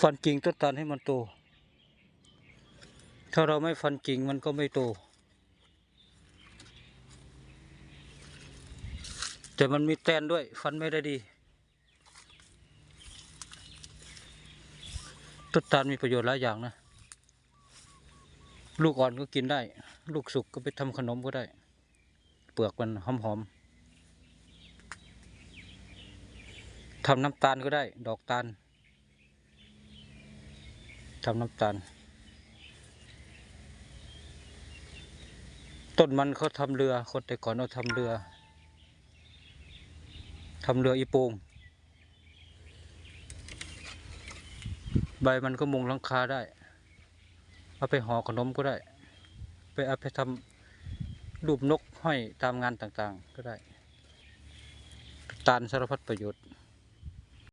ฟันกิ่งต้นตาลให้มันโต ถ้าเราไม่ฟันกิ่งมันก็ไม่โต แต่มันมีแตนด้วย ฟันไม่ได้ดี ต้นตาลมีประโยชน์หลายอย่างนะ ลูกอ่อนก็กินได้ ลูกสุกก็ไปทำขนมก็ได้ เปลือกมันหอมๆทำน้ำตาลก็ได้ ดอกตาล ทำน้ำตาล ต้นมันเขาทำเรือ คนแต่ก่อนเขาทำเรือทำเรืออีปงใบมันก็มุงลังคาได้ เอาไปห่อขนมก็ได้ ไปเอาไปทำรูปนกห้อยตามงานต่างๆ ก็ได้ ตาลสารพัดประโยชน์